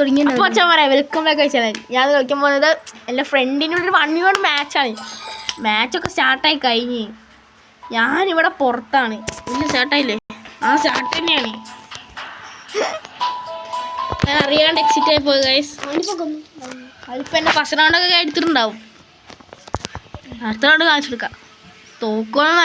തുടങ്ങി welcome back channel ഞാൻ കളിക്കാൻ പോകുന്നത് എന്റെ ഫ്രണ്ടിനോട് ഒരു വൺ വൺ മാച്ചാണ് മാച്ചൊക്കെ സ്റ്റാർട്ടായി കഴിഞ്ഞ് ഞാനിവിടെ പുറത്താണ്. ഇല്ല സ്റ്റാർട്ടായില്ലേ ആ സ്റ്റാർട്ട് തന്നെയാണ്. ഞാൻ അറിയാണ്ട് എക്സിറ്റ് ആയി പോയി ഗൈസ് അതിപ്പോൾ എന്റെ ഫസ്റ്റ് റൗണ്ടൊക്കെ എടുത്തിട്ടുണ്ടാവും. അടുത്ത റൗണ്ട് കാണിച്ചെടുക്കാം തോക്കുമെന്നൊന്നും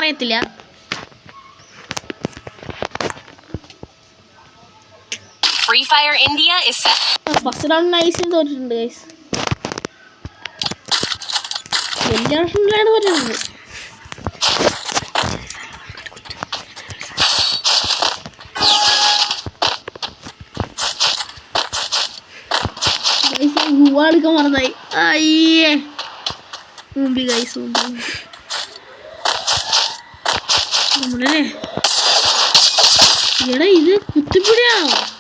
Fire India is set. First round നൈസിന് തോറ്റിട്ടുണ്ട് ഗൈസ് വലിയ റൗണ്ടിലാണ് തോറ്റിട്ടുണ്ട് ഗുവാളിക്കാൻ മറന്നായി. അയ്യേ. മുമ്പി ഗൈസ് മുമ്പി. നമ്മളല്ലേ? എടാ ഇത് കുത്തിപ്പിടിയാണോ?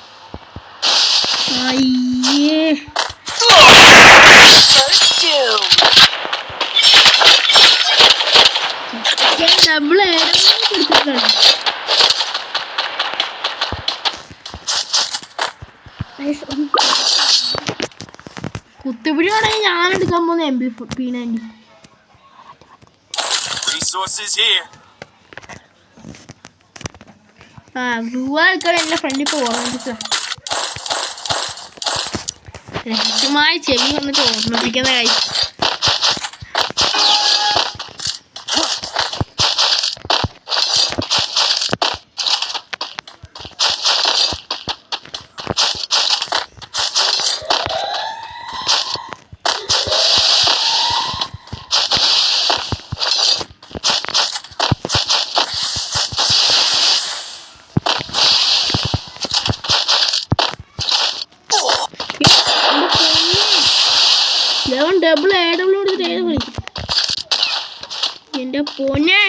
അയ്യേ. ഡബിൾ കൊടുത്തിട്ടാണ് കുത്തിപ്പിടിയാണെങ്കിൽ ഞാൻ എടുക്കാൻ പോകുന്ന M B P ninety Resources here. ആ ഗ്ലൂ എടുക്കാൻ എന്റെ ഫ്രണ്ടിൽ പോകാൻ രഹസ്യമായി ചെവി വന്നിട്ട് ഓർമ്മിപ്പിക്കുന്ന കാര്യം എന്റെ പൊന്നെ.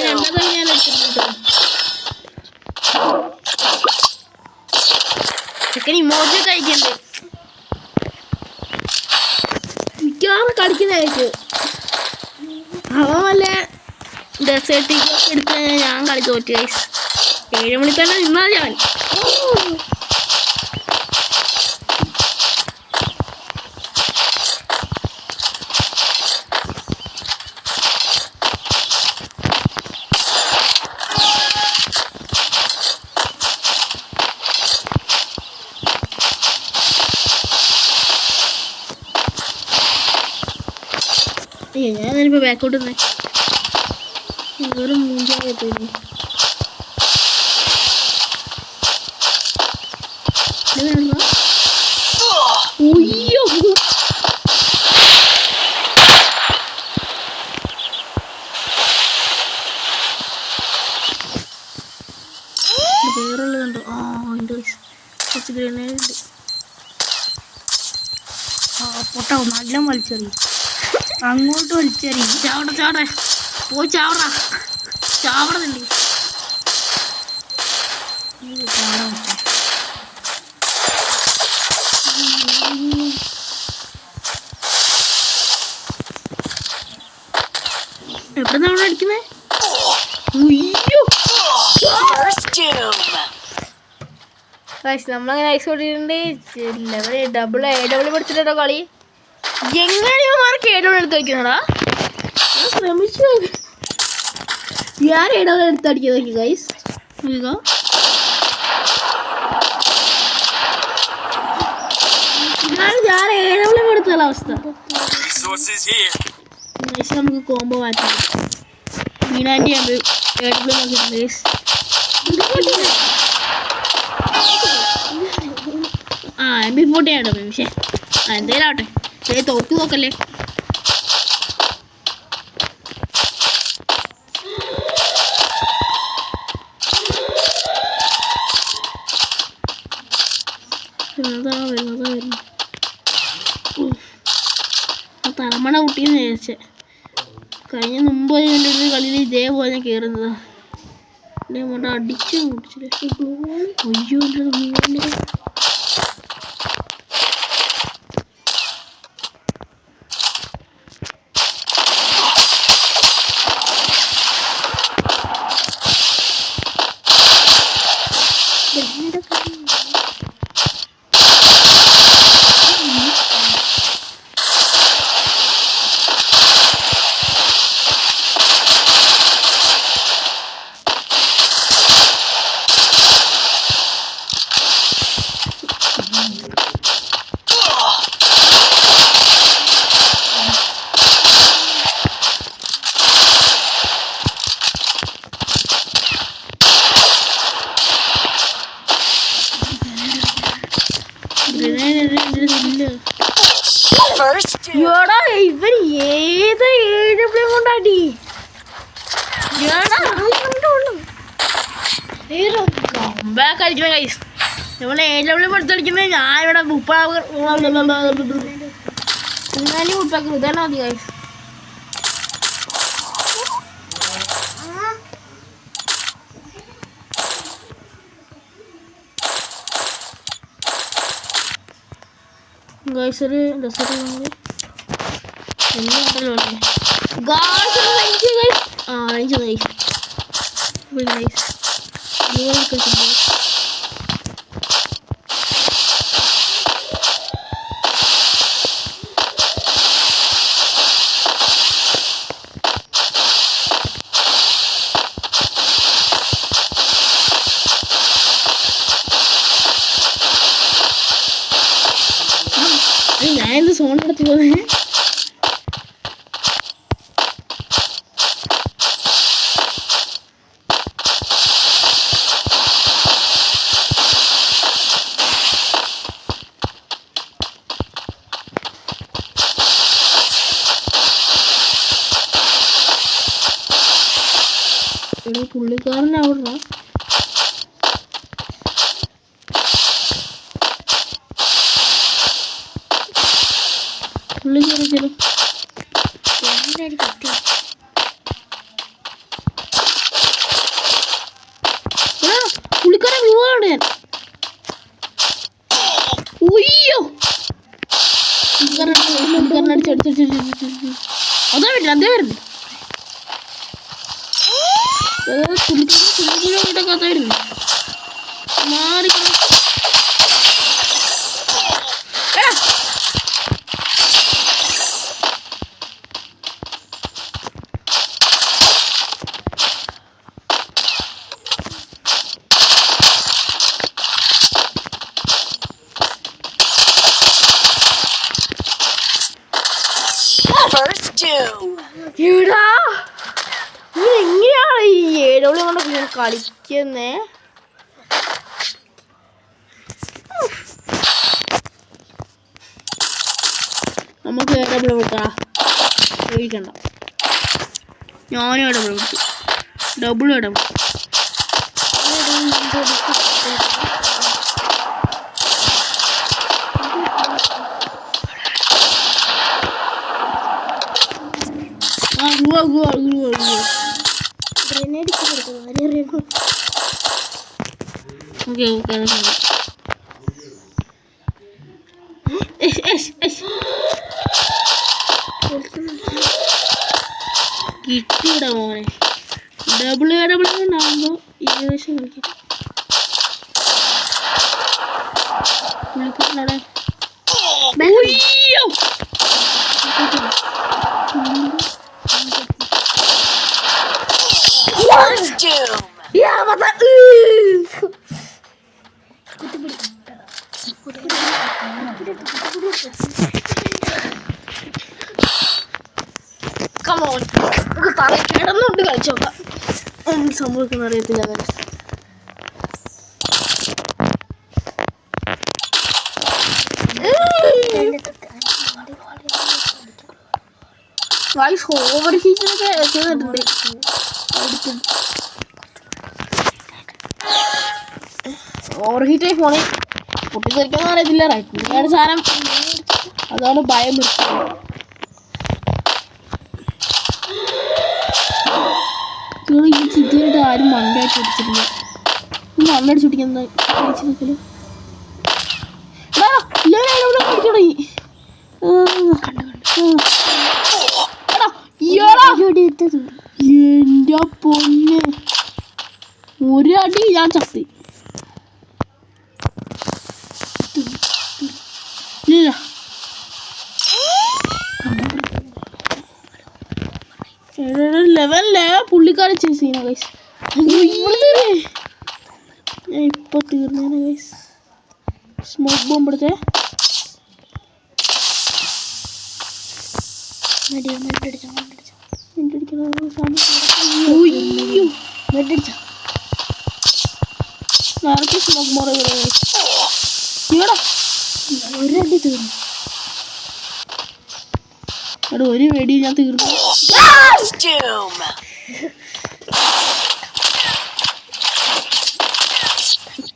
രണ്ടതാണ് ഞാൻ എടുത്തിട്ടുണ്ട് ചിക്കൻ ഇമോജി കഴിക്കണ്ട്? മിക്കവാറും കളിക്കുന്നതായിരിക്കും അവൻ വല്ല ഡെസേർട്ടിക്കൊക്കെ എടുത്ത് ഞാൻ കളി തോറ്റു ഏഴ് മണിക്കാണ് നിന്നാൽ ഞാൻ. ബാക്കോട്ട് നിന്നേ വെറും മൂഞ്ചായി പോയി ഉയ്യോ. വേറുള്ളതുണ്ടോ ആ ഉണ്ട്. കുറച്ച് ഗ്രനേഡ് ഉണ്ട്. ആ പൊട്ടാവും നല്ല വലിച്ചെറിയും. അങ്ങോട്ട് വലിച്ചേരി ചാവട ചാവട. പോയി ചാവട. ചാവടന്നുണ്ട് എവിടെ നമ്മൾ അടിക്കുന്നേ നമ്മളങ്ങനെ ഐസ് കൊടുത്തിട്ടുണ്ട് ഡബിൾ എ ഡബിൾ പഠിച്ചിട്ടോ കളി? എങ്ങനെയോ മാർക്ക് എ ഡബിൾ എടുത്ത് വയ്ക്കുന്നടാ? ഞാൻ ശ്രമിച്ചു. ഞാൻ നോക്കി ഗൈസ് അവസ്ഥ. ഗൈസ് നമുക്ക് കോംബോ മാറ്റാം. മീനാന്റെ എ ഡബിൾ നോക്കിയിട്ടുണ്ട് ഗൈസ് ആ എം ബി ഫോർട്ടി ആട്ടോ പക്ഷേ ആ ആവട്ടെ. ഏ തോക്ക് നോക്കല്ലേ തലമണ കുട്ടിയെന്ന് വിചാരിച്ചേ. കഴിഞ്ഞ മുമ്പ് എന്റെ ഒരു കളിയിൽ ഇതേപോലെ കയറുന്നതാ എന്നെ അടിച്ചു മുടിച്ചില്ലേ അയ്യോ എന്റെ വീടിന്റെ ഇല്ല First doom. എടാ ഇവൻ ഏത് ഏഴ് പ്ലേ കൊണ്ടാടി കൈസ് ഏഴ് ഞാൻ ഇവിടെ മുപ്പത് ഇതാണ് മതി കൈസ് ഗൈസ് ഒരു ഡെസേർട്ട് എല്ലാണ്ടല്ലോ ഗായ്സ് ആ അഞ്ച് ഗൈസ് ഗൈസ് നിങ്ങൾ എന്ത് സോൺ നടത്തി പോന്നെ എടോ പുള്ളിക്കാരൻ പുള്ളിക്കാരൻ ചില പുള്ളിക്കാരൻ വീവാണ് ഞാൻ ഉയ്യോ അതേ വരുന്നത് അതേ വരുന്നു. പുള്ളിക്കാരൻ പുള്ളിക്കാരൻ കഥ വരുന്നു. മാറിക്കണം കളിക്കുന്നേ? നമുക്ക് ഡബിൾ വിട്ടാ ചോദിക്കണ്ട. ഞാനും ഡബിൾ വിട്ടു ഡബിൾ ഡബിൾ ഗ്രനേഡ് ഗുവ ഗുവ ഓക്കെ ഓക്കെ കിട്ടിയിട മോനെ ഡബിൾ ഡബിൾ ഉണ്ടാകുമ്പോൾ ഏകദേശം കളിക്കും പുള്ളിക്കാരനവിടെ നമുക്ക് തറ കിടന്നുകൊണ്ട് കളിച്ചോക്കാം എന്ത് സംഭവിക്കുന്ന അറിയത്തില്ല വൈസ് ഓവർ ഹീറ്റിനൊക്കെ ഒക്കെ ഓവർ ഓവർഹീറ്റ് ആയി ഫോണെ പൊട്ടിത്തെറിക്കാന്ന് അറിയത്തില്ല. റൈറ്റ് സാധനം അതാണ് ഭയം. നിർത്തുന്നത് നിങ്ങൾ ഈ ചിത്രമായിട്ട് ആരും മണ്ടയായിട്ട് അടിച്ചിട്ടില്ല നിങ്ങൾ മണ്ണടിച്ച് പിടിക്കുന്ന തുടങ്ങി ആ, എടാ, ഇയാളാ. എന്റെ പൊന്ന്. ഒരു അടി ഞാൻ ചത്തി ഇല്ല ലെവലിൽ പുള്ളിക്കാരെ ചേസ് ചെയ്യണ ഗൈസ് ഇപ്പൊ തീർന്നേനെ ഗൈസ് സ്മോക്ക് ബോംബ് എടുത്തേ. സ്മോക്ക് ഒരടി തീർന്നു. എടാ ഒരു വെടി ഞാൻ തീർന്നു.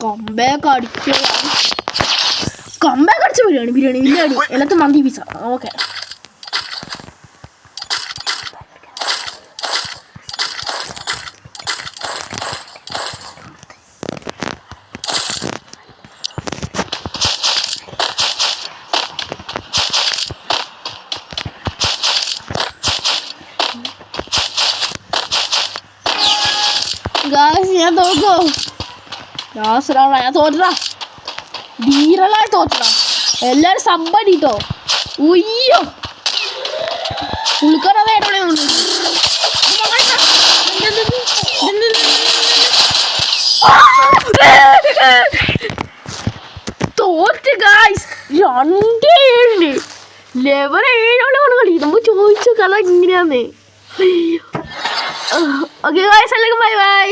കമ്പാക്ക് അടിച്ചതാണ്. കമ്പാക്ക് അടിച്ച ബിരിയാണി ബിരിയാണി ബിരിയാണി എല്ലാത്തും മന്തി പിസ ഓക്കെ ഗായ്സ് ഞാൻ തോക്കോ യാസറാണ് ഞാൻ തോറ്റടാ ധീരലായി തോറ്റടാ എല്ലാരും സമ്പടിട്ടോ ഉയ്യോ. എവിടെ തോറ്റ് ഗായ്സ് രണ്ട് ഏഴ് ലെവൽ ഏഴോളാണ് കളി. നമ്മൾ ചോദിച്ചു കഥ ഇങ്ങനെയാന്ന്. ഓക്കെ ഗായ്സ് അല്ലെങ്കിൽ ബൈ ബൈ